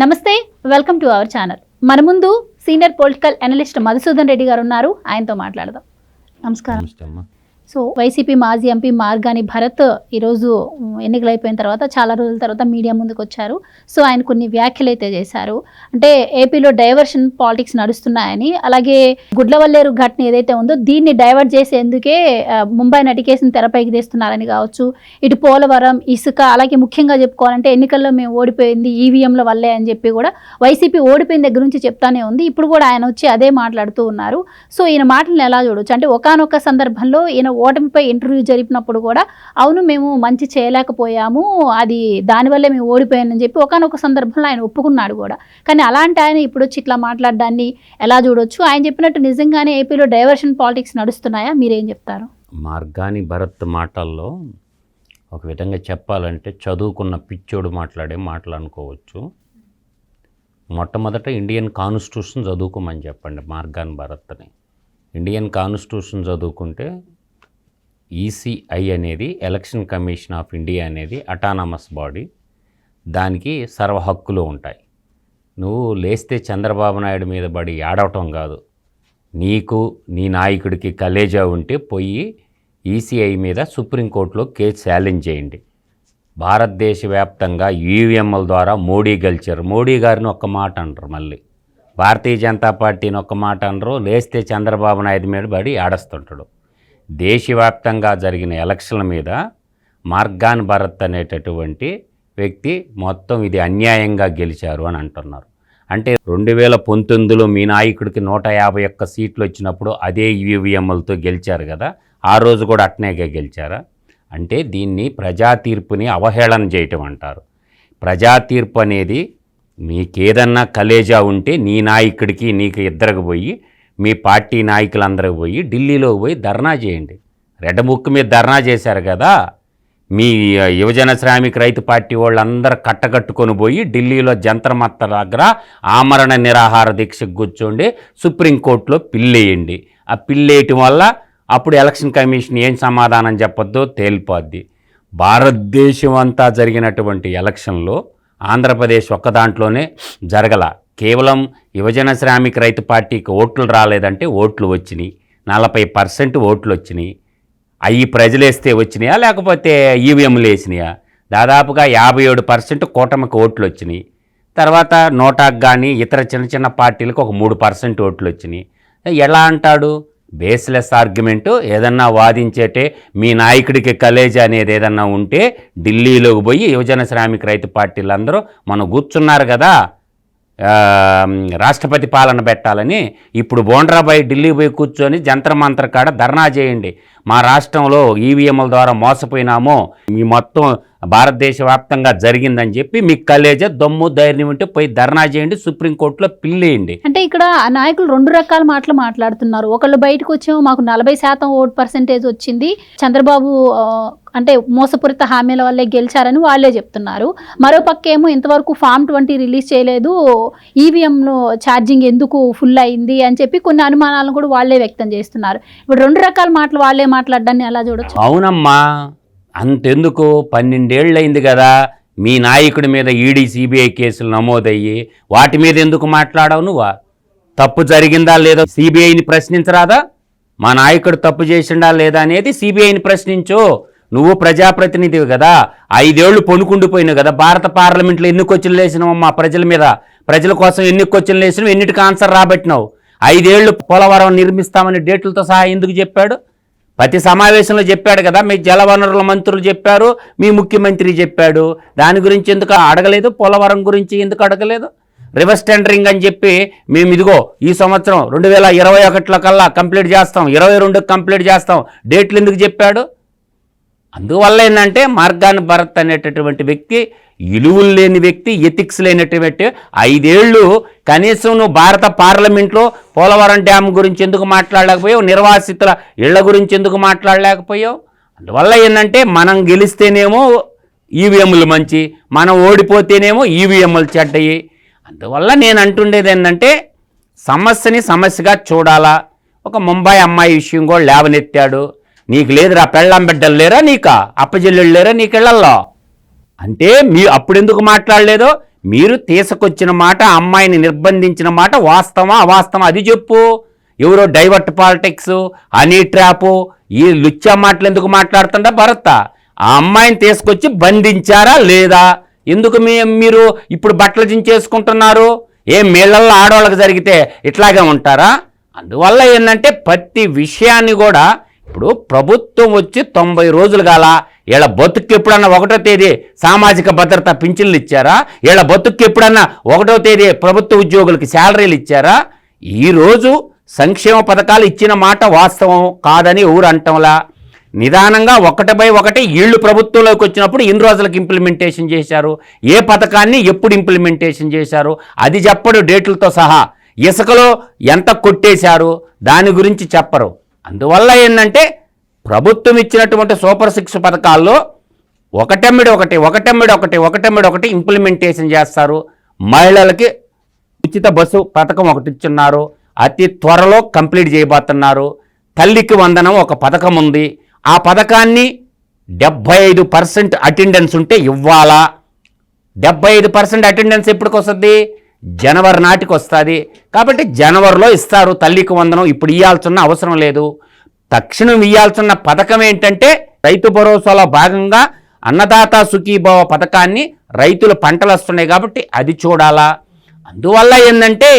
నమస్తే welcome to our channel. మన ముందు senior political analyst Madhusudan Reddy గారు ఉన్నారు. ఆయనతో మాట్లాడదాం. నమస్కారం. సో వైసీపీ మాజీ ఎంపీ మార్గాని భరత్ ఈరోజు ఎన్నికలైపోయిన తర్వాత చాలా రోజుల తర్వాత మీడియా ముందుకు వచ్చారు సో ఆయన కొన్ని వ్యాఖ్యలు అయితే చేశారు. అంటే ఏపీలో డైవర్షన్ పాలిటిక్స్ నడుస్తున్నాయని అలాగే గుడ్లవల్లేరు ఘటన ఏదైతే ఉందో దీన్ని డైవర్ట్ చేసేందుకే ముంబై నటికేసిన తెరపైకి తీస్తున్నారని కావచ్చు. ఇటు పోలవరం ఇసుక అలాగే ముఖ్యంగా చెప్పుకోవాలంటే ఎన్నికల్లో మేము ఓడిపోయింది ఈవీఎంల వల్లే అని చెప్పి కూడా వైసీపీ ఓడిపోయిన దగ్గర నుంచి చెప్తానే ఉంది. ఇప్పుడు కూడా ఆయన వచ్చి అదే మాట్లాడుతూ ఉన్నారు. సో ఈయన మాటలను ఎలా చూడొచ్చు? అంటే ఒకానొక సందర్భంలో ఈయన ఓటమిపై ఇంటర్వ్యూ జరిపినప్పుడు కూడా అవును మేము మంచి చేయలేకపోయాము అది దానివల్లే మేము ఓడిపోయానని చెప్పి ఒకానొక సందర్భంలో ఆయన ఒప్పుకున్నాడు కూడా. కానీ అలాంటి ఆయన ఇప్పుడు వచ్చి ఇట్లా మాట్లాడడాన్ని ఎలా చూడొచ్చు? ఆయన చెప్పినట్టు నిజంగానే ఏపీలో డైవర్షన్ పాలిటిక్స్ నడుస్తున్నాయా? మీరేం చెప్తారు? మార్గాని భరత్ మాటల్లో ఒక విధంగా చెప్పాలంటే చదువుకున్న పిచ్చోడు మాట్లాడే మాటలు అనుకోవచ్చు. మొట్టమొదట ఇండియన్ కాన్స్టిట్యూషన్ చదువుకోమని చెప్పండి మార్గాన్ భరత్ని. ఇండియన్ కాన్స్టిట్యూషన్ చదువుకుంటే ఈసీఐ అనేది ఎలక్షన్ కమిషన్ ఆఫ్ ఇండియా అనేది అటానమస్ బాడీ దానికి సర్వ హక్కులు ఉంటాయి. నువ్వు లేస్తే చంద్రబాబు నాయుడు మీద పడి ఆడవటం కాదు. నీకు నీ నాయకుడికి కలేజా ఉంటే పోయి ఈసీఐ మీద సుప్రీంకోర్టులో కేసు ఛాలెంజ్ చేయండి. భారతదేశ వ్యాప్తంగా ఈవీఎంల ద్వారా మోడీ గెలిచారు. మోడీ గారిని ఒక్క మాట అంటారు మళ్ళీ. భారతీయ జనతా పార్టీని ఒక్క మాట అనరు. లేస్తే చంద్రబాబు నాయుడు మీద పడి ఆడస్తుంటాడు దేశవ్యాప్తంగా జరిగిన ఎలక్షన్ల మీద మార్గాన్ భరత్ అనేటటువంటి వ్యక్తి మొత్తం ఇది అన్యాయంగా గెలిచారు అని అంటున్నారు. అంటే రెండు వేల పంతొమ్మిదిలో మీ నాయకుడికి నూట యాభై ఒక్క సీట్లు వచ్చినప్పుడు అదే ఈవీఎంలతో గెలిచారు కదా ఆ రోజు కూడా అట్నేగా గెలిచారా? అంటే దీన్ని ప్రజా తీర్పుని అవహేళన చేయటం అంటారు. ప్రజా తీర్పు అనేది మీకేదన్నా కలేజా ఉంటే నీ నాయకుడికి నీకు ఇద్దరికి పోయి మీ పార్టీ నాయకులందరికి పోయి ఢిల్లీలో పోయి ధర్నా చేయండి. రెడ్ బుక్ మీద ధర్నా చేశారు కదా. మీ యువజన శ్రామిక రైతు పార్టీ వాళ్ళందరూ కట్టకట్టుకొని పోయి ఢిల్లీలో జంతర్ మత్తర్ దగ్గర ఆమరణ నిరాహార దీక్షకు కూర్చోండి సుప్రీంకోర్టులో పిల్లేయండి. ఆ పిల్లేయటం వల్ల అప్పుడు ఎలక్షన్ కమిషన్ ఏం సమాధానం చెప్పొద్దో తేలిపోద్ది. భారతదేశం అంతా జరిగినటువంటి ఎలక్షన్లో ఆంధ్రప్రదేశ్ ఒక్క దాంట్లోనే జరగల కేవలం యువజన శ్రామిక రైతు పార్టీకి ఓట్లు రాలేదంటే ఓట్లు వచ్చినాయి. నలభై పర్సెంట్ ఓట్లు వచ్చినాయి. అవి ప్రజలేస్తే వచ్చినాయా? లేకపోతే ఈవీఎంలు వేసినాయా? దాదాపుగా యాభై ఏడు పర్సెంట్ కూటమికి ఓట్లు వచ్చినాయి. తర్వాత నోటాకు కానీ ఇతర చిన్న చిన్న పార్టీలకు ఒక మూడు పర్సెంట్ ఓట్లు వచ్చినాయి. ఎలా అంటాడు? బేస్లెస్ ఆర్గ్యుమెంటు ఏదన్నా వాదించేటే మీ నాయకుడికి కలేజ్ అనేది ఏదన్నా ఉంటే ఢిల్లీలోకి పోయి యువజన శ్రామిక రైతు పార్టీలందరూ మనం కూర్చున్నారు కదా. రాష్ట్రపతి పాలన పెట్టాలని ఇప్పుడు బోండ్రాబాయి ఢిల్లీ పోయి కూర్చొని జంతర్ కాడ ధర్నా చేయండి. మా రాష్ట్రంలో ఈవీఎంల ద్వారా మోసపోయినామో మీ మొత్తం భారతదేశ వ్యాప్తంగా జరిగిందని చెప్పి మీకు కలేజ దమ్ము ధైర్యం ఉంటే పోయి ధర్నా చేయండి సుప్రీంకోర్టులో పిల్లేయండి అంటే ఇక్కడ నాయకులు రెండు రకాల మాటలు మాట్లాడుతున్నారు. ఒకళ్ళు బయటకు వచ్చేమో మాకు నలభై శాతం ఓట్ పర్సెంటేజ్ వచ్చింది. చంద్రబాబు అంటే మోసపూరిత హామీల వల్లే గెలిచారని వాళ్ళే చెప్తున్నారు. మరో పక్క ఏమో ఇంతవరకు ఫామ్ ట్వంటీ రిలీజ్ చేయలేదు. ఈవీఎంలో ఛార్జింగ్ ఎందుకు ఫుల్ అయింది అని చెప్పి కొన్ని అనుమానాలను కూడా వాళ్ళే వ్యక్తం చేస్తున్నారు. ఇప్పుడు రెండు రకాల మాటలు వాళ్ళే మాట్లాడడాన్ని ఎలా చూడొచ్చు? అవునమ్మా. అంతెందుకు? పన్నెండేళ్ళు అయింది కదా. మీ నాయకుడి మీద ఈడీ సిబిఐ కేసులు నమోదయ్యి వాటి మీద ఎందుకు మాట్లాడవు నువ్వా? తప్పు జరిగిందా లేదా? సిబిఐని ప్రశ్నించరాదా? మా నాయకుడు తప్పు చేసిండా లేదా అనేది సిబిఐని ప్రశ్నించు. నువ్వు ప్రజాప్రతినిధివి కదా. ఐదేళ్ళు పొనుకుండిపోయినావు కదా. భారత పార్లమెంట్లో ఎన్ని క్వశ్చన్లు వేసినావు మా ప్రజల మీద? ప్రజల కోసం ఎన్ని క్వశ్చన్లు వేసినావు? ఎన్నిటికి ఆన్సర్ రాబట్టినావు? ఐదేళ్ళు పోలవరం నిర్మిస్తామని డేట్లతో సహా ఎందుకు చెప్పాడు? ప్రతి సమావేశంలో చెప్పాడు కదా మీ జలవనరుల మంత్రులు చెప్పారు మీ ముఖ్యమంత్రి చెప్పాడు. దాని గురించి ఎందుకు అడగలేదు? పోలవరం గురించి ఎందుకు అడగలేదు? రివర్స్ టెండరింగ్ అని చెప్పి మేము ఇదిగో ఈ సంవత్సరం రెండు వేల ఇరవై ఒకటిలో కల్లా కంప్లీట్ చేస్తాం ఇరవై రెండుకి కంప్లీట్ చేస్తాం. డేట్లు ఎందుకు చెప్పాడు? అందువల్ల ఏంటంటే మార్గాన్ భరత్ అనేటటువంటి వ్యక్తి ఇలువులు లేని వ్యక్తి ఎథిక్స్ లేనటువంటి ఐదేళ్ళు కనీసం నువ్వు భారత పార్లమెంట్లో పోలవరం డ్యామ్ గురించి ఎందుకు మాట్లాడలేకపోయావు? నిర్వాసితుల ఇళ్ళ గురించి ఎందుకు మాట్లాడలేకపోయావు? అందువల్ల ఏంటంటే మనం గెలిస్తేనేమో ఈవీఎంలు మంచి మనం ఓడిపోతేనేమో ఈవీఎంలు చెడ్డయి. అందువల్ల నేను అంటుండేది ఏంటంటే సమస్యని సమస్యగా చూడాలా. ఒక ముంబై అమ్మాయి విషయం కూడా లేవనెత్తాడు. నీకు లేదురా పెళ్ళాం బిడ్డలు లేరా నీకా? అప్పజెల్లెళ్ళు లేరా నీకెళ్ళల్లో అంటే మీ అప్పుడు ఎందుకు మాట్లాడలేదో? మీరు తీసుకొచ్చిన మాట అమ్మాయిని నిర్బంధించిన మాట వాస్తవా అవాస్తవా అది చెప్పు. ఎవరో డైవర్ట్ పాలిటిక్స్ హనీ ట్రాపు ఈ లుచ్చా మాటలు ఎందుకు మాట్లాడుతుండ భరత్? ఆ అమ్మాయిని తీసుకొచ్చి బంధించారా లేదా? ఎందుకు మీ మీరు ఇప్పుడు బట్టలు చించేసుకుంటున్నారు ఏ మేళ్ళల్లో ఆడవాళ్ళకి జరిగితే ఇట్లాగే ఉంటారా? అందువల్ల ఏంటంటే ప్రతి విషయాన్ని కూడా ఇప్పుడు ప్రభుత్వం వచ్చి తొంభై రోజులు కాల వీళ్ళ బతుక్కి ఎప్పుడన్నా ఒకటో తేదీ సామాజిక భద్రత పింఛన్లు ఇచ్చారా? వీళ్ళ బతుక్కి ఎప్పుడన్నా ఒకటో తేదీ ప్రభుత్వ ఉద్యోగులకి శాలరీలు ఇచ్చారా? ఈరోజు సంక్షేమ పథకాలు ఇచ్చిన మాట వాస్తవం కాదని ఊరు అంటంలా. నిదానంగా ఒకటిపై ఒకటి వీళ్ళు ప్రభుత్వంలోకి వచ్చినప్పుడు ఇన్ని రోజులకు ఇంప్లిమెంటేషన్ చేశారు. ఏ పథకాన్ని ఎప్పుడు ఇంప్లిమెంటేషన్ చేశారు? అది చెప్పడు డేట్లతో సహా. ఇసుకలో ఎంత కొట్టేశారు? దాని గురించి చెప్పరు. అందువల్ల ఏంటంటే ప్రభుత్వం ఇచ్చినటువంటి సూపర్ సిక్స్ పథకాల్లో ఒకటెమ్మిడి ఒకటి ఒకటెమ్మిడి ఒకటి ఒకటెమ్మిడి ఒకటి ఇంప్లిమెంటేషన్ చేస్తారు. మహిళలకి ఉచిత బస్సు పథకం ఒకటి ఇచ్చున్నారు. అతి త్వరలో కంప్లీట్ చేయబోతున్నారు. తల్లికి వందనం ఒక పథకం ఉంది. ఆ పథకాన్ని డెబ్భై ఐదు పర్సెంట్ అటెండెన్స్ ఉంటే ఇవ్వాలా. డెబ్బై ఐదు పర్సెంట్ అటెండెన్స్ ఎప్పటికి వస్తుంది? జనవరి నాటికి వస్తుంది. కాబట్టి జనవరిలో ఇస్తారు తల్లికి వందనం. ఇప్పుడు ఇవ్వాల్సిన అవసరం లేదు. తక్షణం ఇవ్వాల్సిన పథకం ఏంటంటే రైతు భరోసాలో భాగంగా అన్నదాత సుఖీభావ పథకాన్ని రైతులు పంటలు వస్తున్నాయి కాబట్టి అది చూడాలా. అందువల్ల ఏంటంటే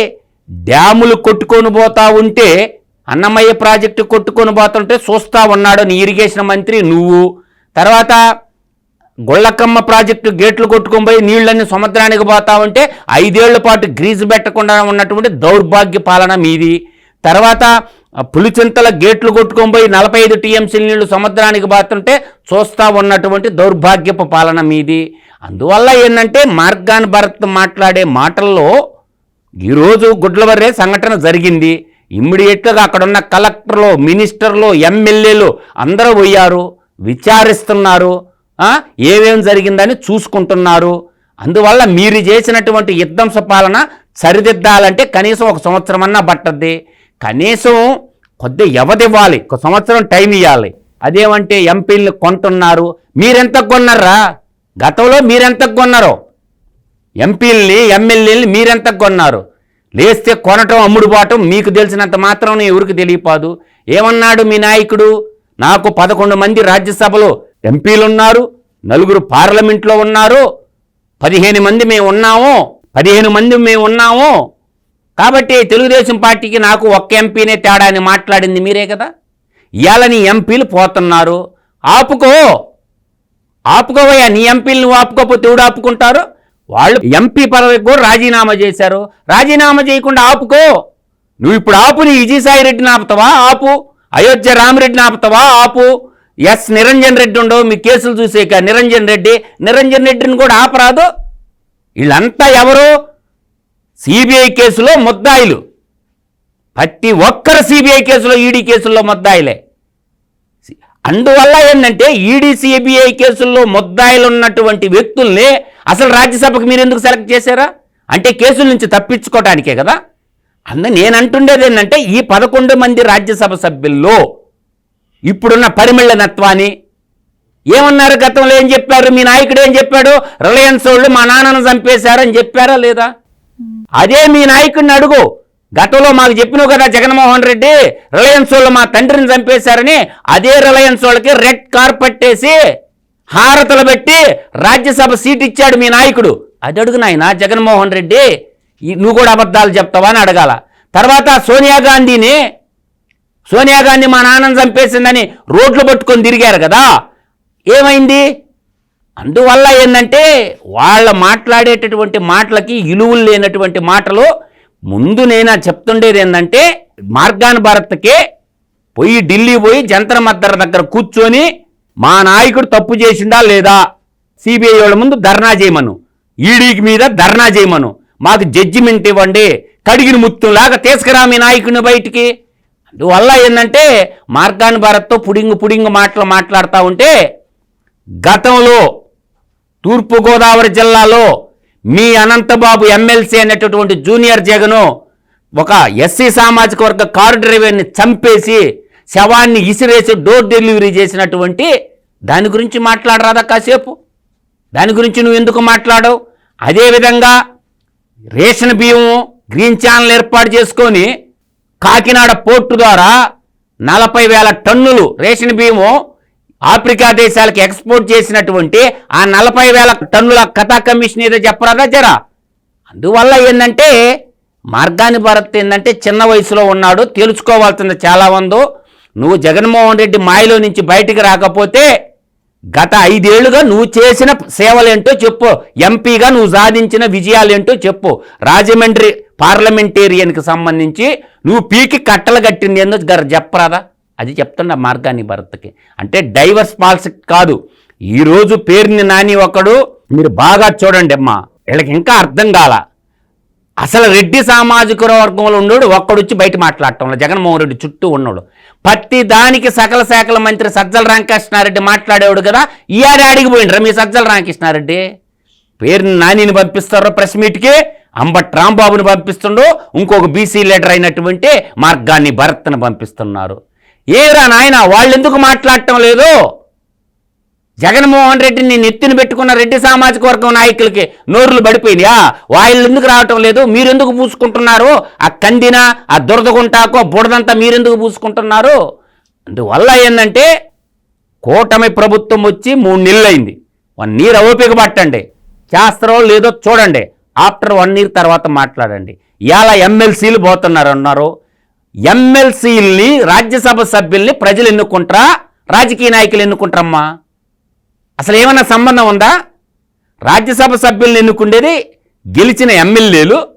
డ్యాములు కొట్టుకొని పోతా ఉంటే అన్నమయ్య ప్రాజెక్టు కొట్టుకొని పోతుంటే చూస్తా ఉన్నాడు నీ ఇరిగేషన్ మంత్రి నువ్వు. తర్వాత గొళ్ళకమ్మ ప్రాజెక్టు గేట్లు కొట్టుకొని పోయి నీళ్ళన్నీ సముద్రానికి పోతా ఉంటే ఐదేళ్ళ పాటు గ్రీజు పెట్టకుండా ఉన్నటువంటి దౌర్భాగ్య పాలన మీది. తర్వాత పులిచింతల గేట్లు కొట్టుకొని పోయి నలభై ఐదు టీఎంసీ నీళ్ళు సముద్రానికి బాతుంటే చూస్తా ఉన్నటువంటి దౌర్భాగ్యపు పాలన మీది. అందువల్ల ఏంటంటే మార్గాన్ భరత్ మాట్లాడే మాటల్లో ఈరోజు గుడ్లవర్రే సంఘటన జరిగింది. ఇమ్మీడియట్గా అక్కడున్న కలెక్టర్లు మినిస్టర్లు ఎమ్మెల్యేలు అందరూ పోయారు విచారిస్తున్నారు ఏమేమి ఏమేం జరిగిందని చూసుకుంటున్నారు. అందువల్ల మీరు చేసినటువంటి యుద్ధంస పాలన సరిదిద్దాలంటే కనీసం ఒక సంవత్సరం అన్నా పట్టద్ది. కనీసం కొద్ది వ్యవధివ్వాలి ఒక సంవత్సరం టైం ఇవ్వాలి అదేమంటే ఎంపీలు కొంటున్నారు. మీరెంత కొన్నారా? గతంలో మీరెంత కొన్నారు? ఎంపీల్ని ఎమ్మెల్యేని మీరెంత కొన్నారు? లేస్తే కొనటం అమ్ముడుపోవటం మీకు తెలిసినంత మాత్రం ఎవరికి తెలియపాదు. ఏమన్నాడు మీ నాయకుడు? నాకు పదకొండు మంది రాజ్యసభలో ఎంపీలున్నారు. నలుగురు పార్లమెంట్లో ఉన్నారు. పదిహేను మంది మేము ఉన్నాము పదిహేను మంది మేము ఉన్నాము కాబట్టి తెలుగుదేశం పార్టీకి నాకు ఒక్క ఎంపీనే తేడా అని మాట్లాడింది మీరే కదా? ఇవాళ నీ ఎంపీలు పోతున్నారు. ఆపుకో! ఆపుకోవయ్యా నీ ఎంపీలు నువ్వు ఆపుకోకపోతే ఎవడు ఆపుకుంటారు? వాళ్ళు ఎంపీ పదవికి కూడా రాజీనామా చేశారు. రాజీనామా చేయకుండా ఆపుకో! నువ్వు ఇప్పుడు ఆపు నీ విజయసాయి రెడ్డిని ఆపుతావా? ఆపు. అయోధ్య రామరెడ్డిని ఆపుతావా? ఆపు. ఎస్ నిరంజన్ రెడ్డి ఉండవు. మీ కేసులు చూసేక నిరంజన్ రెడ్డి. నిరంజన్ రెడ్డిని కూడా ఆపరాదు. వీళ్ళంతా ఎవరు? సిబిఐ కేసులో ముద్దాయిలు. ప్రతి ఒక్కరు సిబిఐ కేసులో ఈడీ కేసుల్లో ముద్దాయిలే. అందువల్ల ఏంటంటే ఈడీ సిబిఐ కేసుల్లో ముద్దాయిలు ఉన్నటువంటి వ్యక్తుల్ని అసలు రాజ్యసభకు మీరు ఎందుకు సెలెక్ట్ చేశారా? అంటే కేసుల నుంచి తప్పించుకోవటానికే కదా. అందు నేను అంటుండేది ఏంటంటే ఈ పదకొండు మంది రాజ్యసభ సభ్యుల్లో ఇప్పుడున్న పరిమిళనత్వాన్ని ఏమన్నారు గతంలో? ఏం చెప్పారు? మీ నాయకుడు ఏం చెప్పాడు? రిలయన్స్ వాళ్ళు మా నాన్నను చంపేశారని చెప్పారా లేదా? అదే మీ నాయకుడిని అడుగు. గతంలో మాకు చెప్పినావు కదా జగన్మోహన్ రెడ్డి రిలయన్స్ వాళ్ళు మా తండ్రిని చంపేశారని అదే రిలయన్స్ వాళ్ళకి రెడ్ కార్పెట్ వేసి హారతలు పెట్టి రాజ్యసభ సీట్ ఇచ్చాడు మీ నాయకుడు. అది అడుగు నాయన జగన్మోహన్ రెడ్డి నువ్వు కూడా అబద్ధాలు చెప్తావా అని అడగాల. తర్వాత సోనియా గాంధీని సోనియా గాంధీ మా నాన్నని చంపేసిందని రోడ్లు పట్టుకొని తిరిగారు కదా. ఏమైంది? అందువల్ల ఏంటంటే వాళ్ళ మాట్లాడేటటువంటి మాటలకి ఇలువులు లేనటువంటి మాటలు ముందు నేను చెప్తుండేది ఏంటంటే మార్గాన్ భారత్కే పోయి ఢిల్లీ పోయి జంతర మద్దర్ దగ్గర కూర్చొని మా నాయకుడు తప్పు చేసిండా లేదా? సిబిఐ వాళ్ళ ముందు ధర్నా చేయమను. ఈడీకి మీద ధర్నా చేయమను. మాకు జడ్జిమెంట్ ఇవ్వండి. కడిగిన ముత్తులాగా తీసుకురా మీ నాయకుడిని బయటికి. అందువల్ల ఏంటంటే మార్గాన్ భారత్తో పుడింగు పుడింగు మాటలు మాట్లాడుతూ ఉంటే గతంలో తూర్పుగోదావరి జిల్లాలో మీ అనంతబాబు ఎమ్మెల్సీ అనేటటువంటి జూనియర్ జగను ఒక ఎస్సీ సామాజిక వర్గ కారు డ్రైవర్ని చంపేసి శవాన్ని ఇసిరేసి డోర్ డెలివరీ చేసినటువంటి దాని గురించి మాట్లాడరాదా కాసేపు? దాని గురించి నువ్వు ఎందుకు మాట్లాడవు? అదేవిధంగా రేషన్ బియ్యము గ్రీన్ ఛానల్ ఏర్పాటు చేసుకొని కాకినాడ పోర్టు ద్వారా నలభై వేల టన్నులు రేషన్ బియ్యము ఆఫ్రికా దేశాలకు ఎక్స్పోర్ట్ చేసినటువంటి ఆ నలభై వేల టన్నుల కథా కమిషన్ ఏదో చెప్పరాదా జరా? అందువల్ల ఏంటంటే మార్గాని భరత్ ఏంటంటే చిన్న వయసులో ఉన్నాడు తెలుసుకోవాల్సింది చాలా ఉందో. నువ్వు జగన్మోహన్ రెడ్డి మాయలో నుంచి బయటికి రాకపోతే గత ఐదేళ్ళుగా నువ్వు చేసిన సేవలేంటో చెప్పు. ఎంపీగా నువ్వు సాధించిన విజయాలేంటో చెప్పు. రాజమండ్రి పార్లమెంటేరియన్కి సంబంధించి నువ్వు పీకి కట్టలు కట్టింది ఏందో చెప్పరాదా? అది చెప్తున్న మార్గాన్ని భరత్కి. అంటే డైవర్స్ పాలసీ కాదు. ఈరోజు పేరుని నాని ఒకడు మీరు బాగా చూడండి అమ్మా వీళ్ళకి ఇంకా అర్థం కాల. అసలు రెడ్డి సామాజిక వర్గంలో ఉన్నాడు ఒక్కడొచ్చి బయట మాట్లాడటంలో జగన్మోహన్ రెడ్డి చుట్టూ ఉన్నాడు. ప్రతి దానికి సకల శాఖల మంత్రి సజ్జల రామకృష్ణారెడ్డి మాట్లాడేవాడు కదా ఈయాడే అడిగిపోయిండ్రా మీ సజ్జల రామకృష్ణారెడ్డి. పేరుని నానిని పంపిస్తారో ప్రెస్ మీట్కి? అంబట్ రాంబాబుని పంపిస్తుండో ఇంకొక బీసీ లీడర్ అయినటువంటి మార్గాన్ని భరత్ను పంపిస్తున్నారు. ఏరా నాయన వాళ్ళు ఎందుకు మాట్లాడటం లేదు? జగన్మోహన్ రెడ్డిని నెత్తిన పెట్టుకున్న రెడ్డి సామాజిక వర్గం నాయకులకి నోరులు పడిపోయినాయా? వాళ్ళు ఎందుకు రావటం లేదు? మీరెందుకు పూసుకుంటున్నారు? ఆ కందిన ఆ దురదగుంటాకో బుడదంతా మీరెందుకు పూసుకుంటున్నారు? అందువల్ల ఏంటంటే కూటమి ప్రభుత్వం వచ్చి మూడు నెలలు అయింది వన్ ఇయర్ ఓపిక పట్టండి. చేస్తారో లేదో చూడండి. ఆఫ్టర్ వన్ ఇయర్ తర్వాత మాట్లాడండి. ఇవాళ ఎమ్మెల్సీలు పోతున్నారు అన్నారు ఎమ్మెల్సీల్ని రాజ్యసభ సభ్యుల్ని ప్రజలు ఎన్నుకుంటారా? రాజకీయ నాయకులు ఎన్నుకుంటారమ్మా? అసలు ఏమైనా సంబంధం ఉందా? రాజ్యసభ సభ్యుల్ని ఎన్నుకుండేది గెలిచిన ఎమ్మెల్యేలు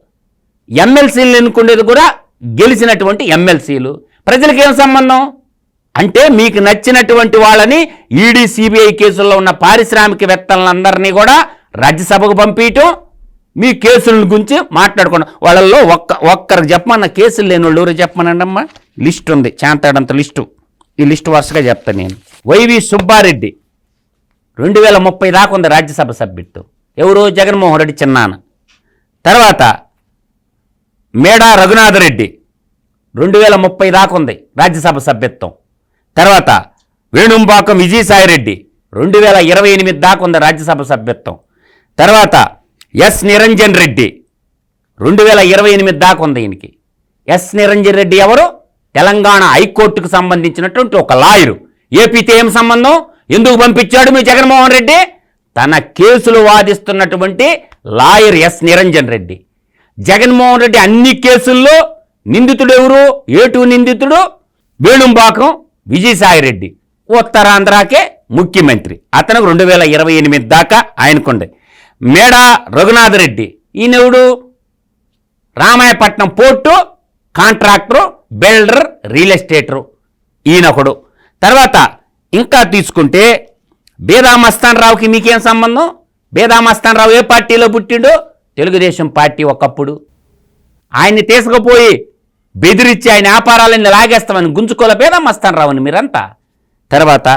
ఎమ్మెల్సీలను ఎన్నుకుండేది కూడా గెలిచినటువంటి ఎమ్మెల్సీలు. ప్రజలకు ఏం సంబంధం? అంటే మీకు నచ్చినటువంటి వాళ్ళని ఈడీ సిబిఐ కేసుల్లో ఉన్న పారిశ్రామికవేత్తలందరినీ కూడా రాజ్యసభకు పంపించటం మీ కేసుల గురించి మాట్లాడుకోండి. వాళ్ళల్లో ఒక్క ఒక్కరికి చెప్పమన్న కేసులు లేని వాళ్ళు ఎవరు చెప్పమనండమ్మా? లిస్ట్ ఉంది. చాంతాడంత లిస్టు. ఈ లిస్టు వరుసగా చెప్తాను నేను. వైవి సుబ్బారెడ్డి రెండు వేల ముప్పై దాకా రాజ్యసభ సభ్యుడితో. ఎవరు జగన్మోహన్ రెడ్డి చిన్నాన తర్వాత మేడా రఘునాథరెడ్డి రెండు వేల ముప్పై దాకా ఉంది రాజ్యసభ సభ్యత్వం. తర్వాత వేణుంబాకం విజయసాయిరెడ్డి రెండు వేల ఇరవై ఎనిమిది దాకా ఉంది రాజ్యసభ సభ్యత్వం. తర్వాత ఎస్ నిరంజన్ రెడ్డి. రెండు వేల ఇరవై ఎనిమిది దాకా ఉంది ఈయనకి. ఎస్ నిరంజన్ రెడ్డి ఎవరు? తెలంగాణ హైకోర్టుకు సంబంధించినటువంటి ఒక లాయరు. ఏపీతో ఏం సంబంధం? ఎందుకు పంపించాడు మీ జగన్మోహన్ రెడ్డి? తన కేసులు వాదిస్తున్నటువంటి లాయర్ ఎస్ నిరంజన్ రెడ్డి. జగన్మోహన్ రెడ్డి అన్ని కేసుల్లో నిందితుడు ఎవరు? ఏటు నిందితుడు? వేణుంబాకం విజయసాయిరెడ్డి ఉత్తరాంధ్రకే ముఖ్యమంత్రి. అతనికి రెండు వేల ఇరవై ఎనిమిది దాకా ఆయనకుండే. Meda Raghunatha Reddy. ఈయనెవడు? Ramayapatnam port contractor builder real ఎస్టేటరు. ఈయనొకడు. తర్వాత ఇంకా తీసుకుంటే బేదా మీకేం సంబంధం? బేదా ఏ పార్టీలో పుట్టిండో? తెలుగుదేశం పార్టీ ఒకప్పుడు. ఆయన్ని తీసుకుపోయి బెదిరించి ఆయన వ్యాపారాలన్నీ లాగేస్తామని గుంజుకోలే బేదా మీరంతా. తర్వాత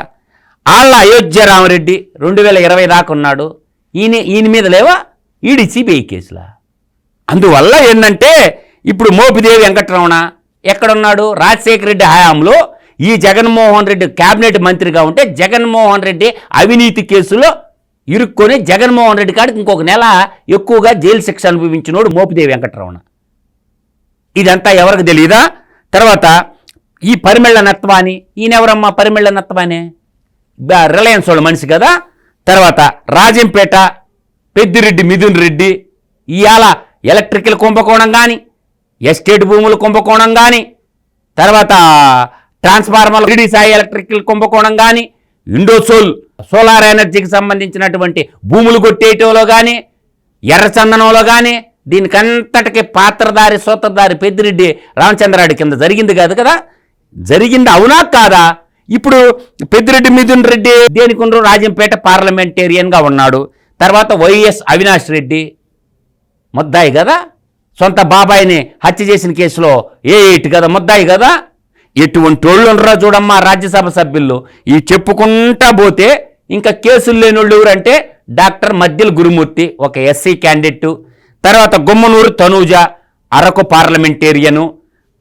ఆళ్ళ అయోధ్య రామరెడ్డి రెండు వేల ఇరవై దాకా ఉన్నాడు. ఈయన ఈయన మీద లేవా? ఈడి సిబిఐ కేసులా? అందువల్ల ఏంటంటే ఇప్పుడు మోపిదేవి వెంకటరమణ ఎక్కడున్నాడు? రాజశేఖర రెడ్డి హయాంలో ఈ జగన్మోహన్ రెడ్డి కేబినెట్ మంత్రిగా ఉంటే జగన్మోహన్ రెడ్డి అవినీతి కేసులో ఇరుక్కొని జగన్మోహన్ రెడ్డి కాడికి ఇంకొక నెల ఎక్కువగా జైలు శిక్ష అనుభవించినోడు మోపిదేవి వెంకటరమణ. ఇదంతా ఎవరికి తెలియదా తర్వాత ఈ పరిమెళ్ళ నత్వాని ఈయనెవరమ్మా పరిమెళ్ళ నత్వాని? రిలయన్స్ వాళ్ళ మనిషి కదా? తర్వాత రాజంపేట పెద్దిరెడ్డి మిథున్ రెడ్డి ఇవాళ ఎలక్ట్రికల్ కుంభకోణం కానీ ఎస్టేట్ భూముల కుంభకోణం కానీ తర్వాత ట్రాన్స్ఫార్మర్ గిడి సాయి ఎలక్ట్రికల్ కుంభకోణం కానీ ఇండోసోల్ సోలార్ ఎనర్జీకి సంబంధించినటువంటి భూములు కొట్టేయటంలో కానీ ఎర్రచందనంలో కానీ దీనికంతటికి పాత్రధారి సూత్రధారి పెద్దిరెడ్డి రామచంద్రారెడ్డి కింద జరిగింది కాదు కదా? జరిగింది అవునా కాదా? ఇప్పుడు పెద్దిరెడ్డి మిథున్ రెడ్డి దేనికుండ్రు? రాజంపేట పార్లమెంటేరియన్గా ఉన్నాడు. తర్వాత వైఎస్ అవినాష్ రెడ్డి ముద్దాయి కదా? సొంత బాబాయిని హత్య చేసిన కేసులో ఏ ఎయిట్ కదా? ముద్దాయి కదా? ఎటువంటి వాళ్ళు ఉండరా చూడమ్మా రాజ్యసభ సభ్యులు? ఈ చెప్పుకుంటా పోతే ఇంకా కేసులు లేని వాళ్ళు ఎవరంటే డాక్టర్ మధ్యల గురుమూర్తి ఒక ఎస్సీ క్యాండిడేట్. తర్వాత గుమ్మనూరు తనూజ అరకు పార్లమెంటేరియను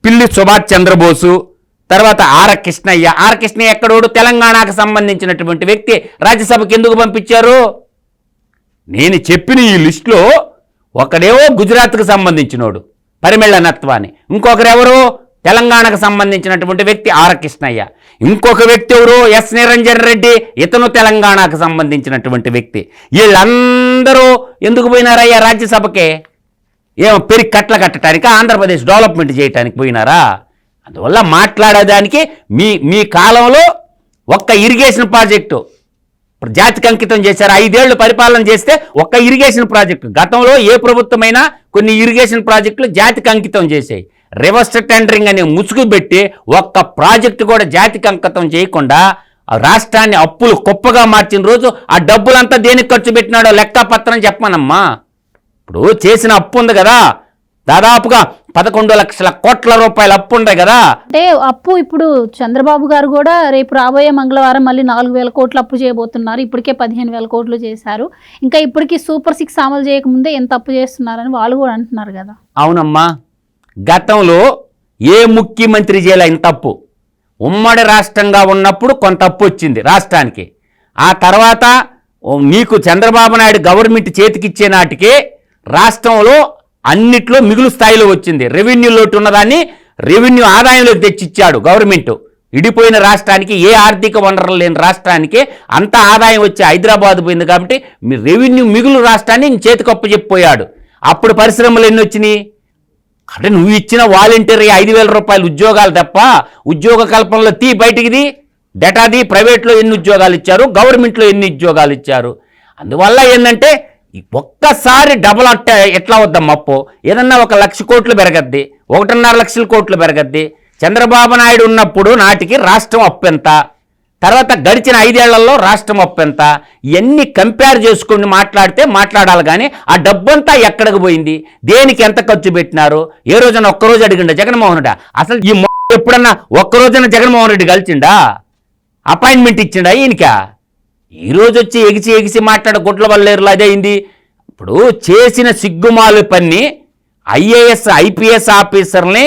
పిల్లి సుభాష్ చంద్రబోసు తర్వాత ఆర కృష్ణయ్య. ఆర్ కృష్ణయ్య ఎక్కడోడు? తెలంగాణకు సంబంధించినటువంటి వ్యక్తి రాజ్యసభకి ఎందుకు పంపించారు? నేను చెప్పిన ఈ లిస్టులో ఒకడేవో గుజరాత్కు సంబంధించినోడు పరిమెళ్ళ నత్వాని. ఇంకొకరెవరు? తెలంగాణకు సంబంధించినటువంటి వ్యక్తి ఆర్ కృష్ణయ్య. ఇంకొక వ్యక్తి ఎవరు? ఎస్ నిరంజన్ రెడ్డి ఇతను తెలంగాణకు సంబంధించినటువంటి వ్యక్తి. వీళ్ళందరూ ఎందుకు పోయినారయ్యా రాజ్యసభకే? ఏమో పెరిగి కట్ల కట్టడానికి ఆంధ్రప్రదేశ్ డెవలప్మెంట్ చేయడానికి పోయినారా? అందువల్ల మాట్లాడేదానికి మీ మీ కాలంలో ఒక్క ఇరిగేషన్ ప్రాజెక్టు ఇప్పుడు జాతికి అంకితం చేశారు. ఐదేళ్ళు పరిపాలన చేస్తే ఒక్క ఇరిగేషన్ ప్రాజెక్టు గతంలో ఏ ప్రభుత్వమైనా కొన్ని ఇరిగేషన్ ప్రాజెక్టులు జాతికి అంకితం చేశాయి రివర్స్ టెండరింగ్ అనే ముసుగు పెట్టి ఒక్క ప్రాజెక్టు కూడా జాతికి అంకితం చేయకుండా రాష్ట్రాన్ని అప్పులు కుప్పగా మార్చిన రోజు ఆ డబ్బులంతా దేనికి ఖర్చు పెట్టినాడో లెక్కపత్రం చెప్పమనమ్మా. ఇప్పుడు చేసిన అప్పు ఉంది కదా. దాదాపుగా పదకొండు లక్షల కోట్ల రూపాయల అప్పు ఉంది కదా? అంటే అప్పు ఇప్పుడు చంద్రబాబు గారు కూడా రేపు రాబోయే మంగళవారం మళ్ళీ నాలుగు వేల కోట్లు అప్పు చేయబోతున్నారు. ఇప్పటికే పదిహేను వేల కోట్లు చేశారు. ఇంకా ఇప్పటికీ సూపర్ సిక్స్ అమలు చేయకముందే ఎంత అప్పు చేస్తున్నారని వాళ్ళు కూడా అంటున్నారు కదా. అవునమ్మా. గతంలో ఏ ముఖ్యమంత్రి చేయలే ఇంత అప్పు? ఉమ్మడి రాష్ట్రంగా ఉన్నప్పుడు కొంత అప్పు వచ్చింది రాష్ట్రానికి. ఆ తర్వాత నీకు చంద్రబాబు నాయుడు గవర్నమెంట్ చేతికిచ్చే నాటికే రాష్ట్రంలో అన్నిట్లో మిగులు స్థాయిలో వచ్చింది. రెవెన్యూ లోటు ఉన్నదాన్ని రెవెన్యూ ఆదాయంలోకి తెచ్చిచ్చాడు గవర్నమెంట్ ఇడిపోయిన రాష్ట్రానికి ఏ ఆర్థిక వనరులు లేని రాష్ట్రానికి అంత ఆదాయం వచ్చి హైదరాబాద్ పోయింది కాబట్టి మీ రెవెన్యూ మిగులు రాష్ట్రాన్ని చేతికొప్ప చెప్పిపోయాడు. అప్పుడు పరిశ్రమలు ఎన్ని వచ్చినాయి? అంటే నువ్వు ఇచ్చిన వాలంటీర్ ఐదు వేల రూపాయలు ఉద్యోగాలు తప్ప ఉద్యోగ కల్పనలో తీ బయటికిది డెటాది ప్రైవేట్లో ఎన్ని ఉద్యోగాలు ఇచ్చారు? గవర్నమెంట్లో ఎన్ని ఉద్యోగాలు ఇచ్చారు? అందువల్ల ఏంటంటే ఒక్కసారి డబుల్ అంటే ఎట్లా వద్దాం అప్పు ఏదన్నా ఒక లక్ష కోట్లు పెరగద్ది ఒకటిన్నర లక్షల కోట్లు పెరగద్ది. చంద్రబాబు నాయుడు ఉన్నప్పుడు నాటికి రాష్ట్రం అప్పు ఎంత? తర్వాత గడిచిన ఐదేళ్ళలో రాష్ట్రం అప్పు ఎంత? ఇవన్నీ కంపేర్ చేసుకుని మాట్లాడితే మాట్లాడాలి కానీ ఆ డబ్బంతా ఎక్కడికి పోయింది? దేనికి ఎంత ఖర్చు పెట్టినారు? ఏ రోజున ఒక్కరోజు అడిగిండా జగన్మోహన్ రెడ్డి? అసలు ఈ ఎప్పుడన్నా ఒక్క రోజున జగన్మోహన్ రెడ్డి కలిసిండా? అపాయింట్మెంట్ ఇచ్చిండా ఈయనకా? ఈరోజు వచ్చి ఎగిసి ఎగిసి మాట్లాడ గుట్ల వల్లేరులు అదే అయింది. ఇప్పుడు చేసిన సిగ్గుమాలు పని ఐఏఎస్ ఐపీఎస్ ఆఫీసర్ని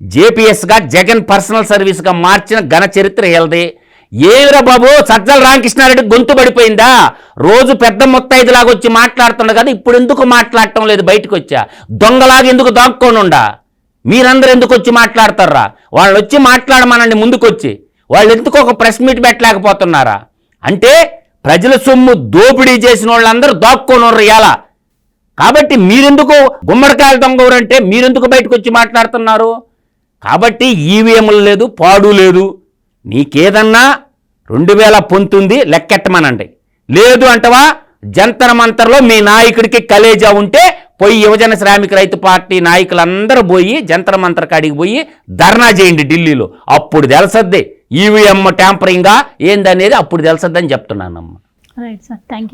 జేపీఎస్గా జగన్ పర్సనల్ సర్వీస్గా మార్చిన ఘన చరిత్ర ఏలది ఏమిరా బాబు సజ్జల రామకృష్ణారెడ్డి గొంతు పడిపోయిందా? రోజు పెద్ద మొత్తైదులాగా వచ్చి మాట్లాడుతుండ కదా ఇప్పుడు ఎందుకు మాట్లాడటం లేదు బయటకు వచ్చా దొంగలాగా ఎందుకు దాక్కోనుండా? మీరందరూ ఎందుకు వచ్చి మాట్లాడతారా వాళ్ళు వచ్చి మాట్లాడమనండి ముందుకొచ్చి. వాళ్ళు ఎందుకు ఒక ప్రెస్ మీట్ పెట్టలేకపోతున్నారా? అంటే ప్రజల సొమ్ము దోపిడీ చేసిన వాళ్ళందరూ దాక్కోనుర్రు ఇలా కాబట్టి మీరెందుకు గుమ్మడికాయలు దొంగవరంటే మీరెందుకు బయటకు వచ్చి మాట్లాడుతున్నారు? కాబట్టి ఈవీఎంలు లేదు పాడు లేదు. నీకేదన్నా రెండు వేల పొంతుంది లెక్కెట్టమనండి. లేదు అంటవా జంతర మంతర్లో మీ నాయకుడికి కలేజా ఉంటే పోయి యువజన శ్రామిక రైతు పార్టీ నాయకులందరూ పోయి జంతర మంతర్ కాడికి పోయి ధర్నా చేయండి ఢిల్లీలో. అప్పుడు తెలుసద్ది. ఈవీఎం ట్యాంపరింగా ఏందనేది అప్పుడు తెలుసద్దని చెప్తున్నానమ్మా. Right sir thank